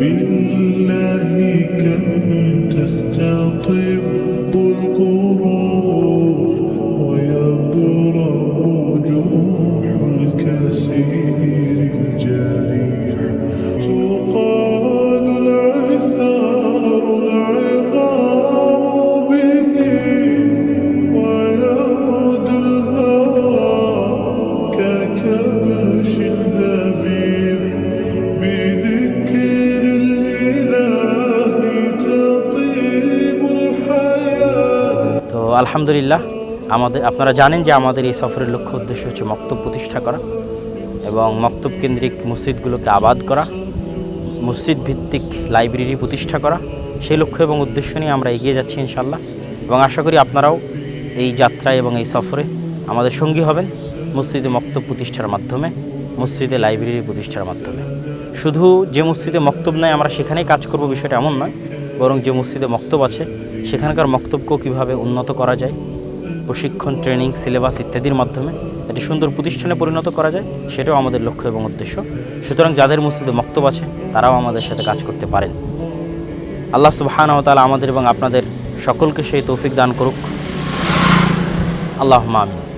بالله كم تستطيع তো আলহামদুলিল্লাহ, আমাদের আপনারা জানেন যে আমাদের এই সফরের লক্ষ্য উদ্দেশ্য হচ্ছে মক্তব প্রতিষ্ঠা করা এবং মক্তব কেন্দ্রিক মসজিদগুলোকে আবাদ করা, মসজিদ ভিত্তিক লাইব্রেরি প্রতিষ্ঠা করা। সেই লক্ষ্য এবং উদ্দেশ্য নিয়ে আমরা এগিয়ে যাচ্ছি ইনশাল্লাহ এবং আশা করি আপনারাও এই যাত্রায় এবং এই সফরে আমাদের সঙ্গী হবেন মসজিদে মক্তব প্রতিষ্ঠার মাধ্যমে, মসজিদে লাইব্রেরি প্রতিষ্ঠার মাধ্যমে। শুধু যে মসজিদে মক্তব নেয় আমরা সেখানেই কাজ করব বিষয়টা এমন নয়। বরং যে মসজিদে মক্তব আছে, সেখানকার মক্তবকেও কীভাবে উন্নত করা যায়, প্রশিক্ষণ, ট্রেনিং, সিলেবাস ইত্যাদির মাধ্যমে একটি সুন্দর প্রতিষ্ঠানে পরিণত করা যায়, সেটাও আমাদের লক্ষ্য এবং উদ্দেশ্য। সুতরাং যাদের মসজিদে মক্তব আছে, তারাও আমাদের সাথে কাজ করতে পারেন। আল্লাহ সুবহানাহু ওয়া তাআলা আমাদের এবং আপনাদের সকলকে সেই তৌফিক দান করুক। আল্লাহ আমিন।